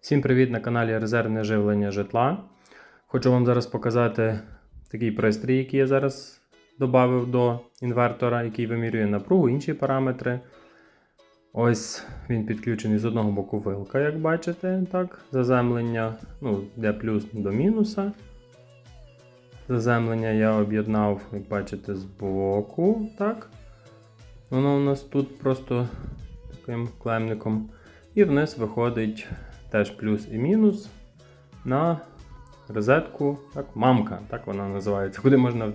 Всім привіт на каналі Резервне живлення житла. Хочу вам зараз показати такий пристрій, який я зараз додав до інвертора, який вимірює напругу, інші параметри. Ось він підключений з одного боку вилка, як бачите, так, заземлення, ну, де плюс до мінуса. Заземлення я об'єднав, як бачите, з боку. так. Воно у нас тут просто таким клемником. І вниз виходить теж плюс і мінус на розетку, так, мамка, так вона називається, куди можна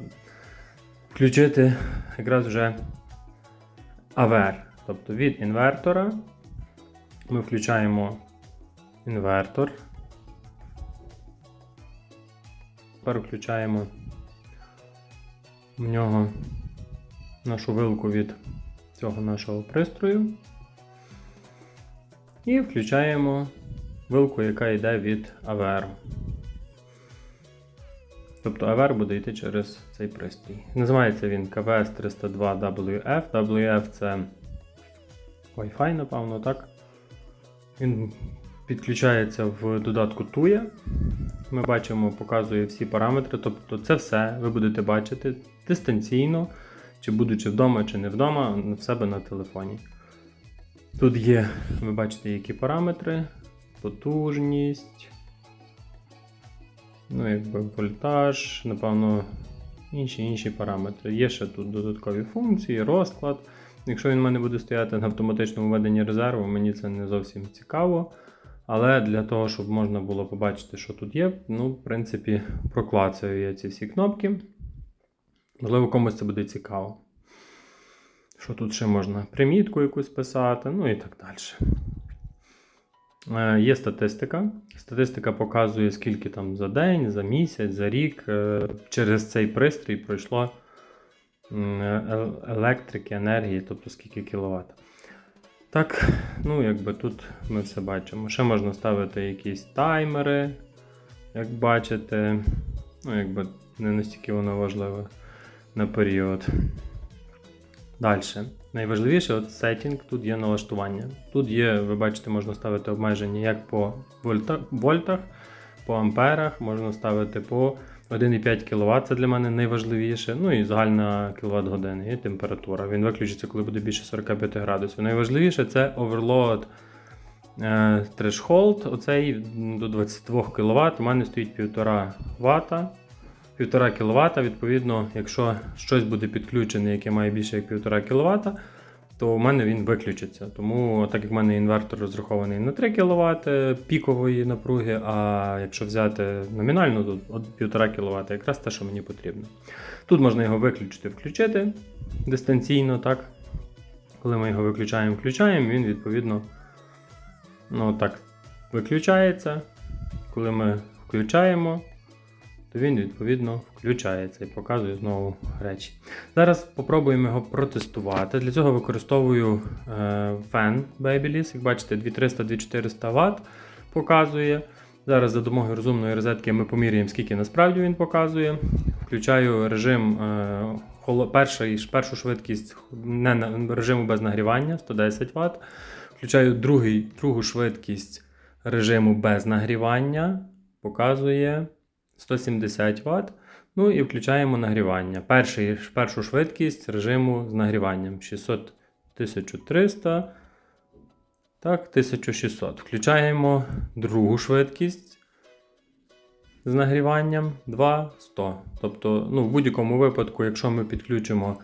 включити якраз вже АВР. Тобто від інвертора ми включаємо інвертор. Тепер включаємо в нього нашу вилку від цього нашого пристрою. І включаємо вилку, яка йде від AVR. Тобто AVR буде йти через цей пристрій. Називається він KVS 302WF. WF це Wi-Fi, напевно, так? Він підключається в додатку TUYA. Ми бачимо, показує всі параметри. Тобто це все ви будете бачити дистанційно, чи будучи вдома, чи не вдома, в себе на телефоні. Тут є, ви бачите, які параметри, потужність, ну, якби вольтаж, напевно, інші інші параметри. Є ще тут додаткові функції, розклад. Якщо він в мене буде стояти на автоматичному введенні резерву, мені це не зовсім цікаво. Але для того, щоб можна було побачити, що тут є, ну, в принципі, проклацаю я ці всі кнопки. Можливо, комусь це буде цікаво. Що тут ще можна? Примітку якусь писати, ну і так далі. Е, Є статистика. Статистика показує, скільки там за день, за місяць, за рік е, через цей пристрій пройшло е- електрики, енергії, тобто скільки кіловат. Так, ну якби тут ми все бачимо. Ще можна ставити якісь таймери, як бачите. Ну, якби не настільки воно важливе на період. Далі. Найважливіше от сеттінг, тут є налаштування. Тут є, ви бачите, можна ставити обмеження як по вольта, вольтах, по амперах, можна ставити по 1,5 кВт, це для мене найважливіше. Ну і загальна кВт години і температура. Він виключиться, коли буде більше 45 градусів. Найважливіше це е, threshold, оцей до 22 кВт. У мене стоїть 1,5 Вт. 1,5 кВт, відповідно, якщо щось буде підключене, яке має більше як 1,5 кВт, то в мене він виключиться. Тому, так як в мене інвертор розрахований на 3 кВт пікової напруги, а якщо взяти номінально, то 1,5 кВт, якраз те, що мені потрібно. Тут можна його виключити, включити дистанційно, так? Коли ми його виключаємо, включаємо, він відповідно ну, так, виключається. Коли ми включаємо, то він відповідно включається і показує знову речі. Зараз спробуємо його протестувати. Для цього використовую е, фен Babyliss. Як бачите, 2300-2400 Вт показує. Зараз за допомогою розумної розетки ми поміряємо, скільки насправді він показує. Включаю режим е, перший, першу швидкість не режиму без нагрівання 110 Вт. Включаю другий, другу швидкість режиму без нагрівання. Показує 170 Вт. Ну і включаємо нагрівання. Перший, першу швидкість режиму з нагріванням 600 1300. Так, 1600. Включаємо другу швидкість з нагріванням 2100. Тобто, ну, в будь-якому випадку, якщо ми підключимо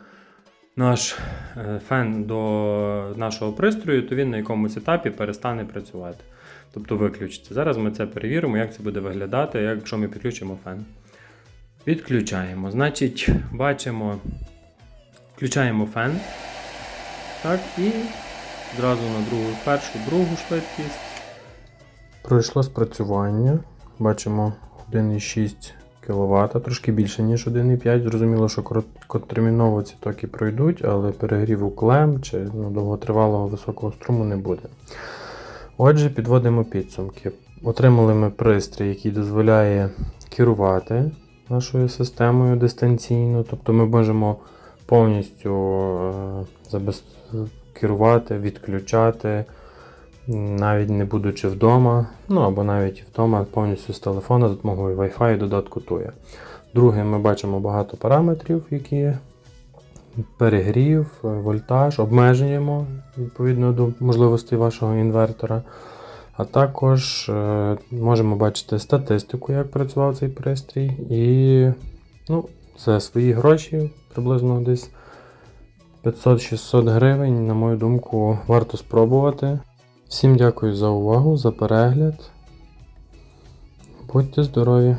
наш е, фен до нашого пристрою, то він на якомусь етапі перестане працювати. Тобто виключиться. Зараз ми це перевіримо, як це буде виглядати, якщо ми підключимо фен. Відключаємо. Значить, бачимо, включаємо фен. Так, і зразу на другу, першу, другу швидкість. Пройшло спрацювання. Бачимо 1,6 кВт, трошки більше, ніж 1,5. Зрозуміло, що короткотерміново ці токи пройдуть, але перегріву клем чи ну, довготривалого високого струму не буде. Отже, підводимо підсумки. Отримали ми пристрій, який дозволяє керувати нашою системою дистанційно, тобто ми можемо повністю е, керувати, відключати, навіть не будучи вдома, ну або навіть вдома повністю з телефона за допомогою Wi-Fi додатку Tuya. Друге, ми бачимо багато параметрів, які перегрів, е, вольтаж, обмежуємо відповідно до можливостей вашого інвертора. А також е, можемо бачити статистику, як працював цей пристрій. І ну, за свої гроші, приблизно десь 500-600 гривень, на мою думку, варто спробувати. Всім дякую за увагу, за перегляд. Будьте здорові!